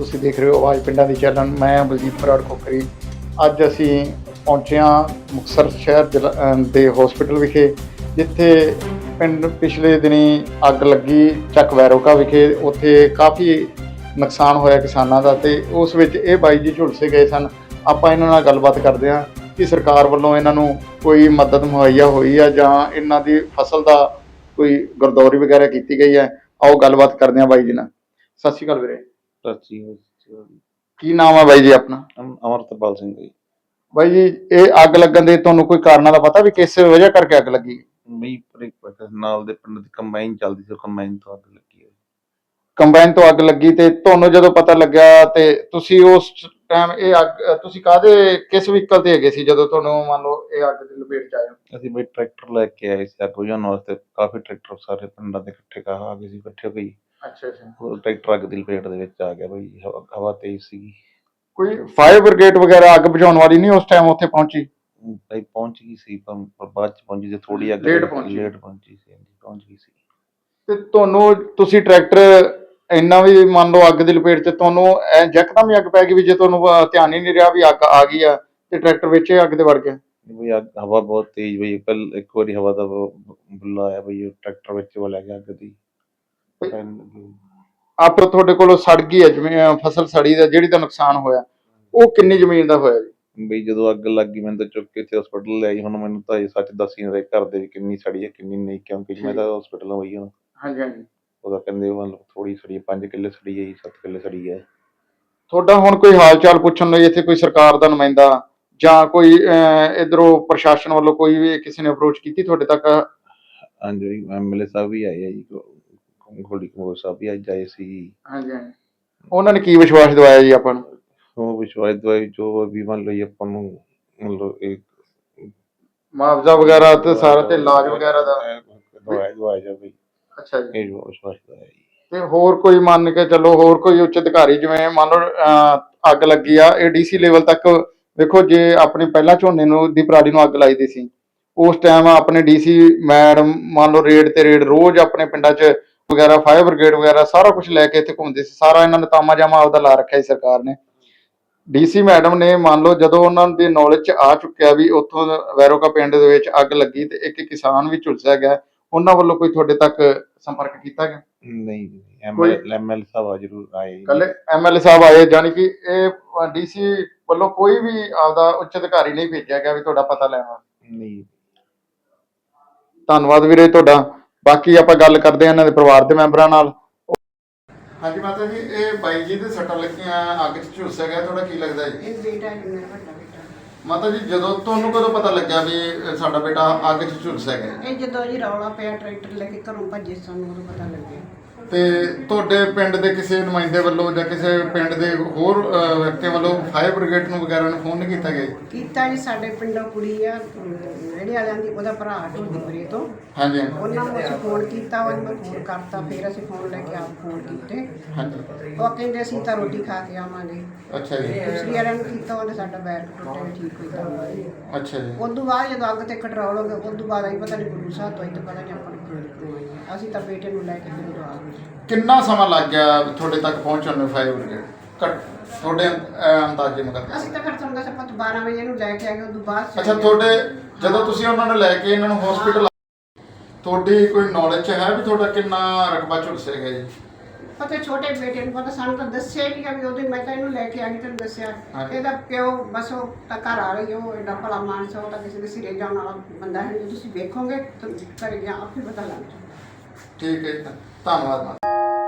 ਤੁਸੀਂ ਦੇਖ ਰਹੇ ਹੋ ਆਵਾਜ਼ ਪਿੰਡਾਂ ਦੀ ਚੈਨਲ, ਮੈਂ ਬਲਜੀਤ ਬਰਾੜ ਕੋਕਰੀ ਅੱਜ ਅਸੀਂ ਪਹੁੰਚੇ ਹਾਂ ਮੁਕਤਸਰ ਸ਼ਹਿਰ ਜ਼ਿਲ੍ਹਾ- ਅਹ, ਦੇ ਹਸਪੀਟਲ ਵਿਖੇ, ਜਿੱਥੇ ਪਿੰਡ ਪਿਛਲੇ ਦਿਨੀ ਅੱਗ ਲੱਗੀ ਚੱਕ ਵੈਰੋਕਾ ਵਿਖੇ। ਉੱਥੇ ਕਾਫੀ ਨੁਕਸਾਨ ਹੋਇਆ ਕਿਸਾਨਾਂ ਦਾ ਤੇ ਉਸ ਵਿੱਚ ਇਹ ਬਾਈ ਜੀ ਝੁਲਸੇ ਗਏ ਸਨ। ਆਪਾਂ ਇਹਨਾਂ ਨਾਲ ਗੱਲਬਾਤ ਕਰਦੇ ਹਾਂ ਕਿ ਸਰਕਾਰ ਵੱਲੋਂ ਇਹਨਾਂ ਨੂੰ ਕੋਈ ਮਦਦ ਮੁਹੱਈਆ ਹੋਈ ਆ ਜਾਂ ਇਹਨਾਂ ਦੀ ਫਸਲ ਦਾ ਕੋਈ ਗਰਦੌਰੀ ਵਗੈਰਾ ਕੀਤੀ ਗਈ ਹੈ। ਆਓ ਗੱਲਬਾਤ ਕਰਦੇ ਹਾਂ ਬਾਈ ਜੀ ਨਾਲ। ਸਤਿ ਸ਼੍ਰੀ ਅਕਾਲ ਵੀਰੇ। ਸੱਚੀ ਕੀ ਨਾਮ ਹੈ ਬਾਈ ਜੀ ਆਪਣਾ? ਅਮਰਤਪਾਲ ਸਿੰਘ ਜੀ। ਬਾਈ ਜੀ ਇਹ ਅੱਗ ਲੱਗਣ ਦੇ ਤੁਹਾਨੂੰ ਕੋਈ ਕਾਰਨਾਂ ਦਾ ਪਤਾ ਵੀ ਕਿਸ ਵਜ੍ਹਾ ਕਰਕੇ ਅੱਗ ਲੱਗੀ? ਮਈ ਪ੍ਰਿਕ ਨਾਲ ਦੇ ਪਿੰਡ ਦੀ ਕੰਬਾਈਨ ਚੱਲਦੀ ਸੀ ਕੰਬਾਈਨ ਤੋਂ ਅੱਗ ਲੱਗੀ ਹੈ। ਕੰਬਾਈਨ ਤੋਂ ਅੱਗ ਲੱਗੀ ਤੇ ਤੁਹਾਨੂੰ ਜਦੋਂ ਪਤਾ ਲੱਗਿਆ ਤੇ ਤੁਸੀਂ ਉਸ ਟਾਈਮ ਇਹ ਅੱਗ ਤੁਸੀਂ ਕਾਹਦੇ ਕਿਸ ਵਹੀਕਲ ਤੇ ਹੈਗੇ ਸੀ ਜਦੋਂ ਤੁਹਾਨੂੰ ਮੰਨ ਲਓ ਇਹ ਅੱਗ ਦੀ ਲਪੇਟ ਚ ਆਏ ਅਸੀਂ ਬਈ ਟਰੈਕਟਰ ਲੈ ਕੇ ਆਏ ਸੀ ਅੱਗ ਬੁਝਾਉਣ ਵਾਸਤੇ। ਕਾਫੀ ਟਰੈਕਟਰ ਸਾਰੇ ਪਿੰਡਾਂ ਦੇ ਇਕੱਠੇ ਕਾ ਆ ਗਏ ਸੀ ਇਕੱਠੇ ਹੋ ਗਈ ਅੱਛਾ ਅੱਛਾ। ਉਹ ਟਰੈਕਟਰ ਅੱਗ ਦੀ ਲਪੇਟ ਦੇ ਵਿੱਚ ਆ ਗਿਆ ਬਈ ਹਵਾ- ਹਵਾ ਤੇਜ਼ ਸੀਗੀ। ਕੋਈ ਫਾਇਰ ਬ੍ਰਿਗੇਡ ਵਗੈਰਾ ਅੱਗ ਬੁਝਾਉਣ ਵਾਲੀ ਨਹੀਂ ਉਸ ਟਾਈਮ ਉੱਥੇ ਪਹੁੰਚੀ? ਬਈ ਪਹੁੰਚ ਗਈ ਸੀ ਪਰ ਪਰ ਬਾਅਦ ਚ ਪਹੁੰਚੀ ਜੇ ਥੋੜੀ ਅੱਗ Late ਪਹੁੰਚੀ। ਲੇਟ ਪਹੁੰਚੀ ਸੀ ਹਾਂਜੀ ਪਹੁੰਚ ਗਈ ਸੀ। ਤੇ ਤੁਹਾਨੂੰ ਤੁਸੀਂ ਟਰੈਕਟਰ ਇੰਨਾ ਵੀ ਮੰਨ ਲਓ ਅੱਗ ਦੀ ਲਪੇਟ ਚ ਤੁਹਾਨੂੰ ਐ ਯਕਦਮ ਹੀ ਅੱਗ ਪੈ ਗਈ ਵੀ ਜੇ ਤੁਹਾਨੂੰ ਅਹ, ਧਿਆਨ ਹੀ ਨਹੀਂ ਰਿਹਾ ਵੀ ਅੱਗ ਆ ਗਈ ਆ ਤੇ ਟਰੈਕਟਰ ਵਿੱਚ ਹੀ ਅੱਗ ਦੇ ਵੜ ਗਿਆ? ਬਈ ਅੱਗ ਹਵਾ ਬਹੁਤ ਤੇਜ਼ ਬਈ ਕੱਲ ਇੱਕ ਵਾਰੀ ਹਵਾ ਦਾ ਬ- ਬੁੱਲਾ ਆਇਆ ਬਈ ਉਹ ਟਰੈਕਟਰ ਵਿੱਚ ਉਹ ਲੈ ਗਿਆ ਅੱਗ ਦੀ। ਪਤਾ ਨੀ ਲੱਗੀ। ਆਪ ਤੁਹਾਡੇ ਕੋਲ ਸੜ ਗਈ ਹੈ ਜਿਵੇਂ ਫਸਲ ਸੜੀ ਦਾ ਜਿਹੜੀ ਦਾ ਨੁਕਸਾਨ ਹੋਇਆ ਉਹ ਕਿੰਨੀ ਜ਼ਮੀਨ ਦਾ ਹੋਇਆ ਜੀ? ਬਈ ਜਦੋਂ ਅੱਗ ਲੱਗ ਗਈ ਮੈਨੂੰ ਤਾਂ ਚੁੱਕ ਕੇ ਇੱਥੇ ਹਸਪੀਟਲ ਲੈ ਆਈ ਹੁਣ ਮੈਨੂੰ ਤਾਂ ਇਹ ਸੱਚ ਦੱਸ ਹੀ ਨਹੀਂ ਰਹੇ ਘਰ ਦੇ ਵੀ ਕਿੰਨੀ ਸੜੀ ਹੈ ਕਿੰਨੀ ਨਹੀਂ ਕਿਉਂਕਿ ਮੈਂ ਤਾਂ ਹਸਪੀਟਲ ਹੋਈ ਹਾਂ। ਹਾਂਜੀ ਹਾਂਜੀ। ਉਹਦਾ ਕਹਿੰਦੇ ਮਤਲਬ ਥੋੜੀ ਸੜੀ 5 ਕਿੱਲੇ ਸੜੀ ਹੈ 7 ਕਿੱਲੇ ਸੜੀ ਹੈ। ਤੁਹਾਡਾ ਹੁਣ ਕੋਈ ਹਾਲ ਚਾਲ ਪੁੱਛਣ ਲਈ ਇੱਥੇ ਕੋਈ ਸਰਕਾਰ ਦਾ ਨੁਮਾਇੰਦਾ ਜਾਂ ਕੋਈ ਇਧਰੋਂ ਪ੍ਰਸ਼ਾਸਨ ਵੱਲੋਂ ਕੋਈ ਵੀ ਕਿਸੇ ਨੇ ਅਪਰੋਚ ਕੀਤੀ ਤੁਹਾਡੇ ਤੱਕ? ਹਾਂਜੀ ਐਮਐਲਏ ਸਾਹਿਬ ਵੀ ਆਏ ਆ ਜੀ ਗੋਲੀ ਕਮੋਰ ਸਾਹਿਬ ਵੀ ਅੱਜ ਆਏ ਸੀ। ਹਾਂਜੀ ਹਾਂਜੀ। ਉਹਨਾਂ ਨੇ ਕੀ ਵਿਸ਼ਵਾਸ ਦਵਾਇਆ ਜੀ ਆਪਾਂ ਨੂੰ? ਉਹ ਵਿਸ਼ਵਾਸ ਦਵਾਈ ਜੋ ਵੀ ਮੰਨ ਲਓ ਜੀ ਆਪਾਂ ਨੂੰ ਮਤਲਬ ਇੱਕ ਮੁਆਵਜ਼ਾ ਵਗੈਰਾ ਤੇ ਸਾਰਾ ਤੇ ਇਲਾਜ ਵਗੈਰਾ ਦਾ। ਦਵਾਈ ਦਵਾਈ ਜਾ ਬਈ ਅੱਛਾ ਜੀ। ਇਹ ਜੋ ਵਿਸ਼ਵਾਸ ਦਵਾਇਆ ਜੀ। ਤੇ ਹੋਰ ਕੋਈ ਮੰਨ ਕੇ ਚੱਲੋ ਹੋਰ ਕੋਈ ਉੱਚ ਅਧਿਕਾਰੀ ਜਿਵੇਂ ਮੰਨ ਲਓ ਅਹ, ਅੱਗ ਲੱਗੀ ਆ ਇਹ ਡੀਸੀ ਲੈਵਲ ਤੱਕ ਵੇਖੋ ਜੇ ਆਪਣੇ ਪਹਿਲਾਂ ਝੋਨੇ ਨੂੰ ਦੀ ਪਰਾਲੀ ਨੂੰ ਅੱਗ ਲਾਈ ਦੀ ਸੀ ਉਸ ਟਾਈਮ ਆਪਣੇ ਡੀਸੀ ਮੈਡਮ ਮੰਨ ਲਓ ਰੇਡ ਤੇ ਰੇਡ ਰੋਜ਼ ਆਪਣੇ ਪਿੰਡਾਂ 'ਚ ਵਗੈਰਾ ਫਾਇਰ ਬ੍ਰਿਗੇਡ ਵਗੈਰਾ ਸਾਰਾ ਕੁਝ ਲੈ ਕੇ ਇੱਥੇ ਘੁੰਮਦੇ ਸੀ। ਸਾਰਾ ਇਹਨਾਂ ਨੇ ਤਾਮਾ ਜਾਮਾ ਆਪਦਾ ਲਾ ਰੱਖਿਆ ਸੀ ਸਰਕਾਰ ਨੇ। ਡੀਸੀ ਮੈਡਮ ਨੇ ਮੰਨ ਲਓ ਜਦੋਂ ਉਹਨਾਂ ਦੇ ਨੌਲੇਜ 'ਚ ਆ ਚੁੱਕਿਆ ਵੀ ਉੱਥੋਂ ਵੈਰੋਕਾ ਪਿੰਡ ਦੇ ਵਿੱਚ ਅੱਗ ਲੱਗੀ ਤੇ ਇੱਕ ਕਿਸਾਨ ਵੀ ਝੁਲਸਿਆ ਗਿਆ ਉਹਨਾਂ ਵੱਲੋਂ ਕੋਈ ਤੁਹਾਡੇ ਤੱਕ ਸੰਪਰਕ ਕੀਤਾ ਗਿਆ? ਨਹੀਂ ਐਮਐਲ ਐਮਐਲ ਸਾਹਿਬ ਆ ਜ਼ਰੂਰ ਆਏ। ਕੱਲੇ ਐਮਐਲਏ ਸਾਹਿਬ ਆਏ ਜਾਨੀ ਕਿ ਇਹ ਡੀਸੀ ਵੱਲੋਂ ਕੋਈ ਵੀ ਆਪਦਾ ਉੱਚ ਅਧਿਕਾਰੀ ਨਹੀਂ ਭੇਜਿਆ ਗਿਆ ਵੀ ਤੁਹਾਡਾ ਪਤਾ ਲੈਣਾ ਨਹੀਂ। ਧੰਨਵਾਦ ਵੀਰੇ ਤੁਹਾਡਾ। ਬਾਕੀ ਆਪਾਂ ਗੱਲ ਕਰਦੇ ਹਾਂ ਇਹਨਾਂ ਦੇ ਪਰਿਵਾਰ ਦੇ ਮੈਂਬਰਾਂ ਨਾਲ। ਹਾਂਜੀ ਮਾਤਾ ਜੀ ਇਹ ਬਾਈ ਜੀ ਦੇ ਸੱਟਾਂ ਲੱਗੀਆਂ ਅੱਗ 'ਚ ਝੁਲਸਿਆ ਗਿਆ ਤੁਹਾਡਾ ਕੀ ਲੱਗਦਾ ਜੀ? ਇਹ ਬੇਟਾ ਹੈ ਮੇਰਾ ਵੱਡਾ ਬੇਟਾ। ਮਾਤਾ ਜੀ ਜਦੋਂ ਤੁਹਾਨੂੰ ਕਦੋਂ ਪਤਾ ਲੱਗਿਆ ਵੀ ਇਹ ਸਾਡਾ ਬੇਟਾ ਅੱਗ 'ਚ ਝੁਲਸਿਆ ਗਿਆ ਇਹ ਜਦੋਂ ਜੀ ਰੌਲਾ ਪਿਆ ਟਰੈਕਟਰ ਲੈ ਕੇ ਘਰੋਂ ਭੱਜੇ ਸਾਨੂੰ ਉਦੋਂ ਪਤਾ ਲੱਗਿਆ। ਤੇ ਤੁਹਾਡੇ ਪਿੰਡ ਦੇ ਕਿਸੇ ਨੁਮਾਇੰਦੇ ਵੱਲੋਂ ਜਾਂ ਕਿਸੇ ਪਿੰਡ ਦੇ ਹੋਰ ਵਿਅਕਤੀਆਂ ਵੱਲੋਂ ਫਾਇਰ ਬ੍ਰਿਗੇਡ ਨੂੰ ਵਗੈਰਾ ਨੂੰ ਫੋਨ ਨਹੀਂ ਕੀਤਾ ਗਿਆ ਜੀ? ਕੀਤਾ ਜੀ ਸਾਡੇ ਪਿੰਡੋਂ ਕੁੜੀ ਆ ਰੇੜੇ ਵਾਲਿਆਂ ਦੀ ਉਹਦਾ ਭਰਾ ਢੋਲੀਪੁਰੇ ਤੋਂ। ਹਾਂਜੀ ਹਾਂਜੀ। ਉਹਨਾਂ ਨੂੰ ਅਸੀਂ ਫੋਨ ਕੀਤਾ ਉਹ ਮੈਂ ਫੋਨ ਕਰਤਾ ਫਿਰ ਅਸੀਂ ਫੋਨ ਲੈ ਕੇ ਆਪ ਫੋਨ ਕੀਤੇ। ਹਾਂਜੀ। ਉਹ ਕਹਿੰਦੇ ਅਸੀਂ ਤਾਂ ਰੋਟੀ ਖਾ ਕੇ ਆਵਾਂਗੇ। ਅੱਛਾ ਜੀ। ਦੂਸਰੀ ਵਾਲਿਆਂ ਨੂੰ ਕੀਤਾ ਉਹਨੇ ਸਾਡਾ ਬੈਗ ਟੁੱਟਿਆ ਠੀਕ ਹੋਈ ਤਾਂ ਅੱਛਾ ਜੀ। ਉਸ ਤੋਂ ਬਾਅਦ ਜਦੋਂ ਅੱਗ ਤੇ ਕੰਟਰੋਲ ਹੋ ਗਿਆ ਉਸ ਤੋਂ ਬਾਅਦ ਅਸੀਂ ਪਤਾ ਨਹੀਂ ਗੁਰੂ ਸਾਹਿਬ ਤੋਂ ਇੱਥੇ ਪਤਾ ਨਹੀਂ ਆਪਾਂ ਨੂੰ ਕਿਉਂ ਆਈ। ਅਸੀਂ ਤਾਂ ਬੇਟੇ ਨੂੰ ਲੈ ਕੇ ਉਦੋਂ ਆ ਗਏ। ਕਿੰਨਾ ਸਮਾਂ ਲੱਗ ਗਿਆ ਤੁਹਾਡੇ ਤੱਕ ਪਹੁੰਚਣ ਨੂੰ ਫਾਇਰ ਬ੍ਰਿਗੇਡ ਘੱਟ ਤੁਹਾਡੇ ਅਹ, ਅੰਦਾਜ਼ੇ ਮੁਤਾਬਕ ਅਸੀਂ ਤਾਂ ਫਿਰ ਤੁਹਾਨੂੰ ਦੱਸਿਆ ਆਪਾਂ 12 ਵਜੇ ਇਹਨੂੰ ਲੈ ਕੇ ਆ ਗਏ ਤੋਂ ਬਾਅਦ ਅੱਛਾ ਤੁਹਾਡੇ ਜਦੋਂ ਤੁਸੀਂ ਉਹਨਾਂ ਨੂੰ ਲੈ ਕੇ ਇਹਨਾਂ ਨੂੰ ਹਸਪੀਟਲ ਤੁਹਾਡੀ ਕੋਈ ਨੌਲੇਜ ਹੈ ਵੀ ਤੁਹਾਡਾ ਕਿੰਨਾ ਰਕਬਾ ਝੁਲਸੇਗਾ ਜੀ? ਪਤਾ ਛੋਟੇ ਬੇਟੇ ਨੂੰ ਪਤਾ ਸਾਨੂੰ ਤਾਂ ਦੱਸਿਆ ਹੀ ਨਹੀਂ ਵੀ ਉਹਦੇ ਮੈਂ ਤਾਂ ਇਹਨੂੰ ਲੈ ਕੇ ਆ ਗਈ ਤੈਨੂੰ ਦੱਸਿਆ। ਹਾਂਜੀ। ਇਹਦਾ ਪਿਓ ਬਸ ਉਹ ਤਾਂ ਘਰ ਆ ਰਹੀ ਉਹ ਐਡਾ ਭਲਾ ਮਾਨਸ ਉਹ ਤਾਂ ਕਿਸੇ ਦੇ ਸਿਰੇ ਜਾਣ ਵਾਲਾ ਬੰਦਾ ਹੈ ਜੇ ਤੁਸੀਂ ਵੇਖੋਗੇ ਤਾਂ ਘਰੇ ਗਿਆ ਆਪੇ ਪਤਾ ਲੱਗ ਜਾਊ ਠੀਕ ਹੈ ਜੀ, ਧੰਨਵਾਦ ਮਾਤਾ